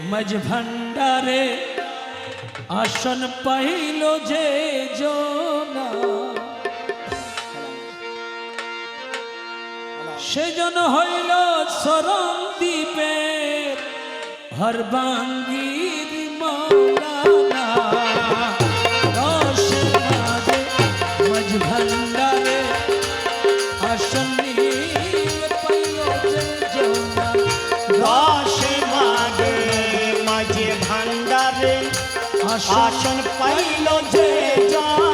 মজ ভণ্ডারে আসন পাইল যে জনা সেজন হইল সরম দ্বীপের হরবাঙ্গীর মৌলানা রস মাঝ ভণ্ডারে আসন পাইল যে যা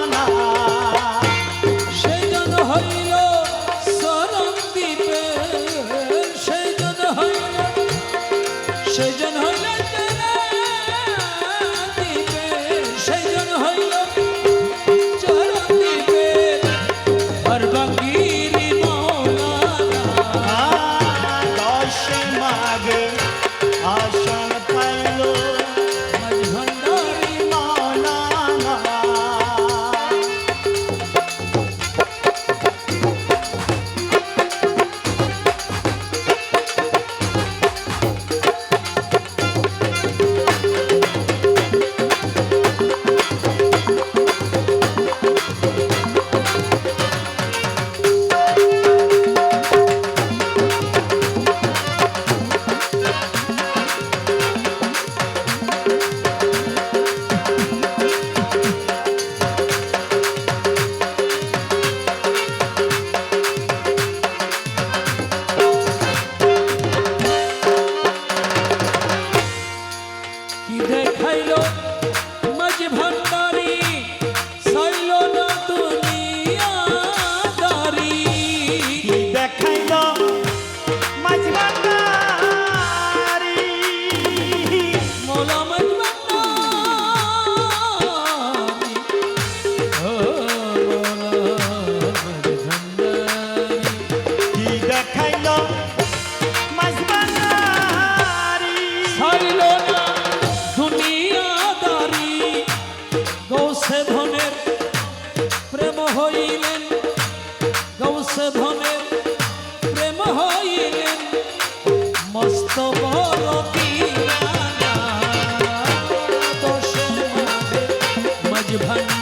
就喷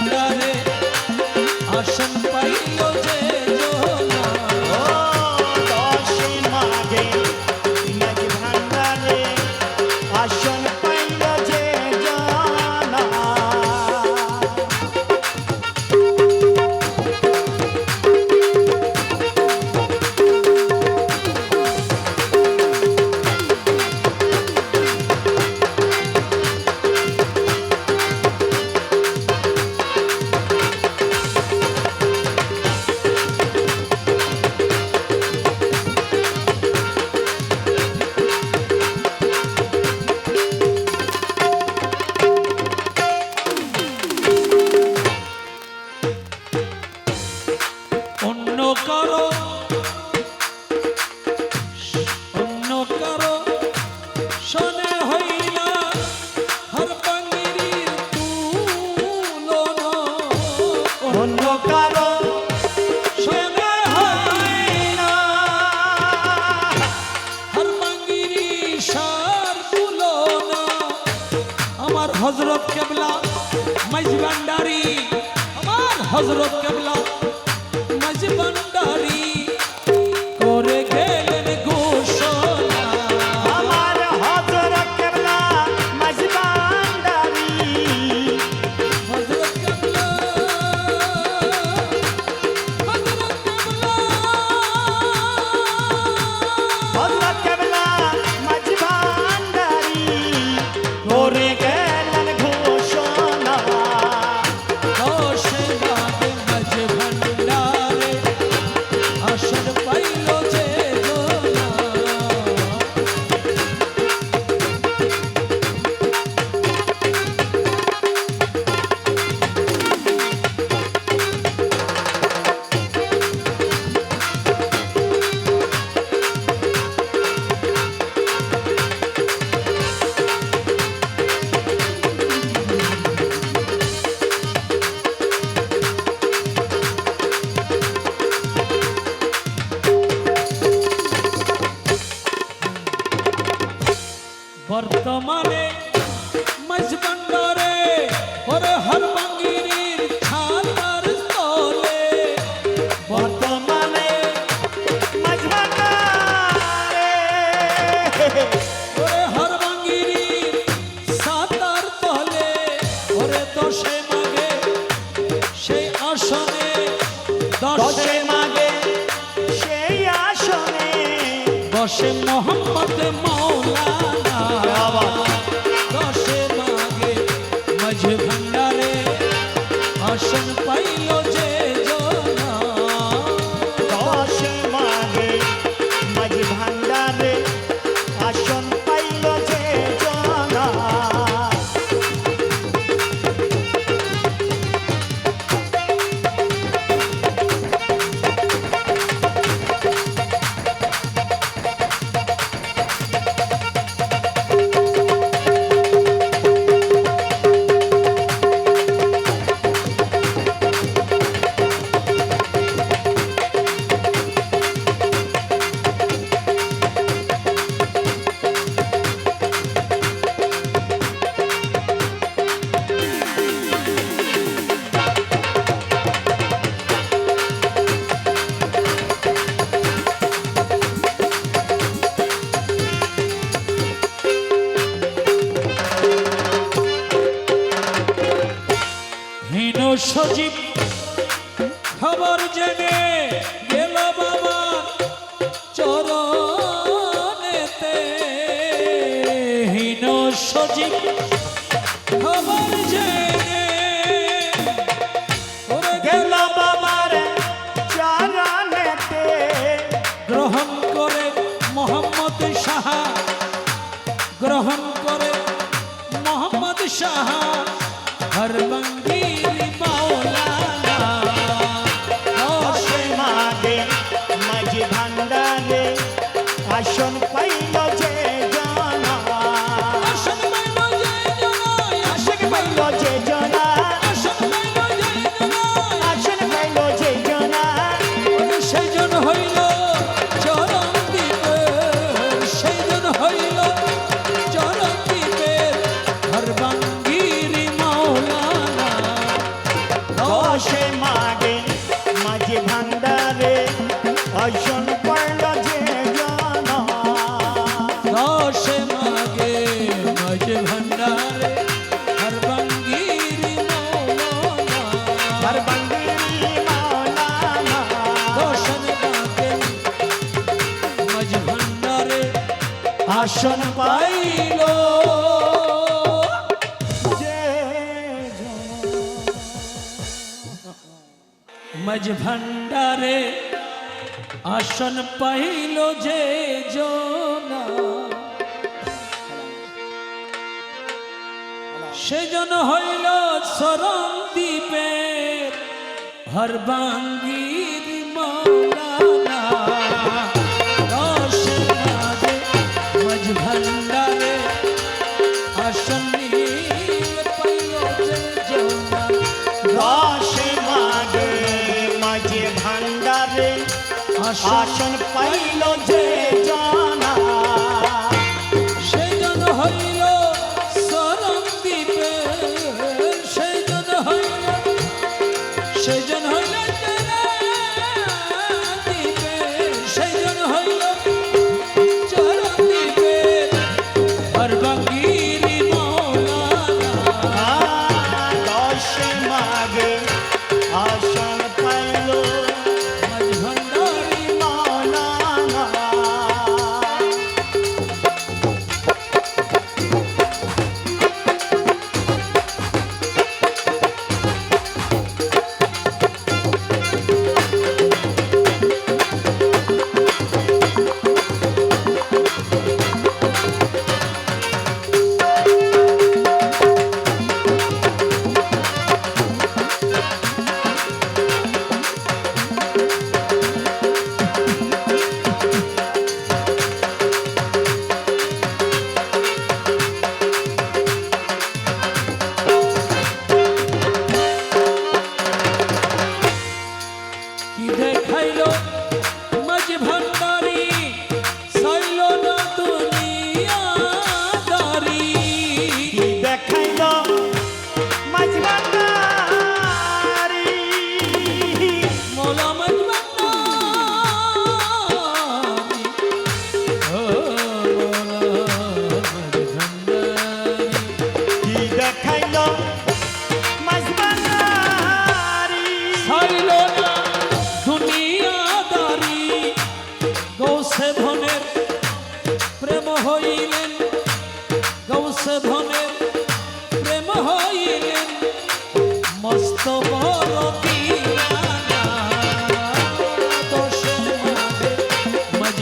হজরত কেবলা দশে মোহাম্মদ মৌলানা। দশে মাগে মঝ ভণ্ডারে হাসন পাইল খবর জেনে গেল বাবা চরণেতে। হীন সজীব দর্শন পাই মজভণ্ডারে আসন পাইল যে জনা সেজন হইল সরম দ্বীপের হরবাঙ্গীর মৌলানা রোশন মজভণ্ডারে যে ভান্ডারে আসন। পাইল যে যা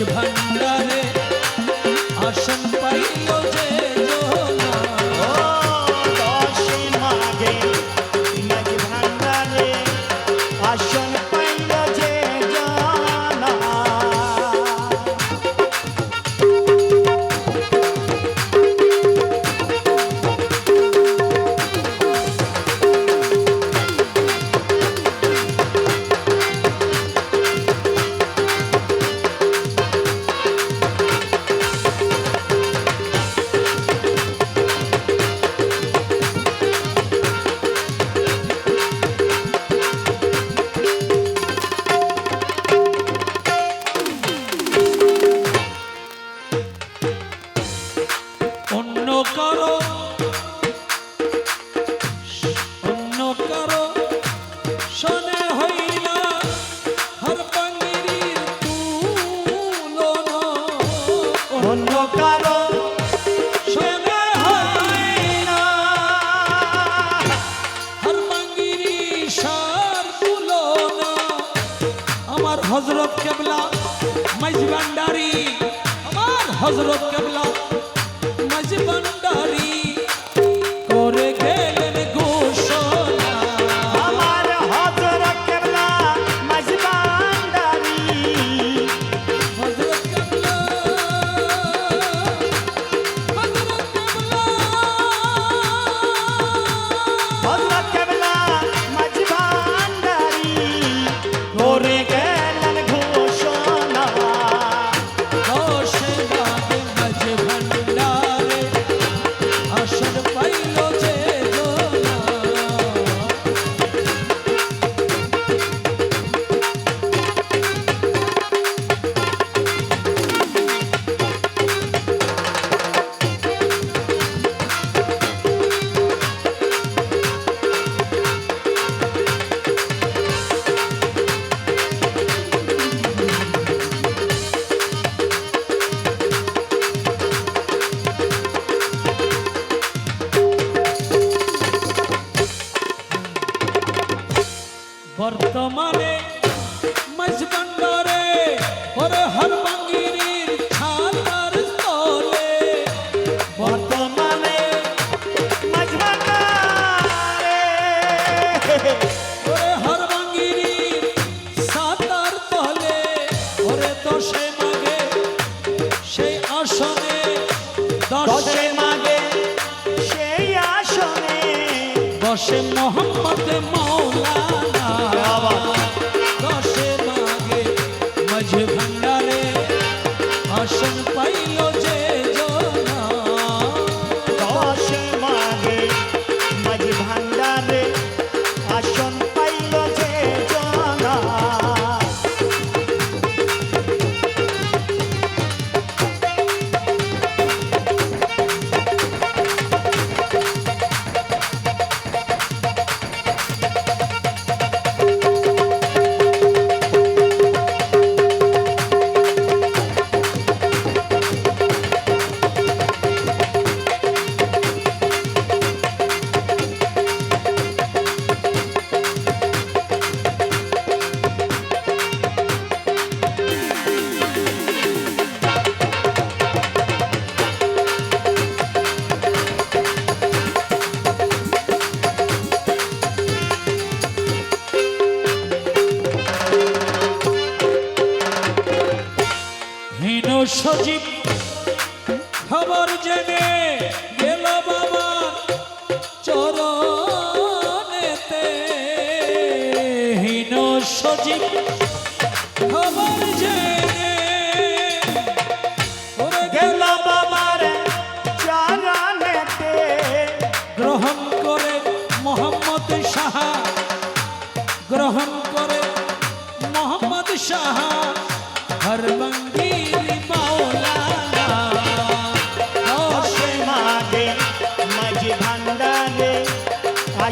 your pants. হজরত কেবলা আসন পাইল খবর জেনে গেল বাবা চরণেতে। হীন সজীব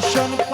fashion.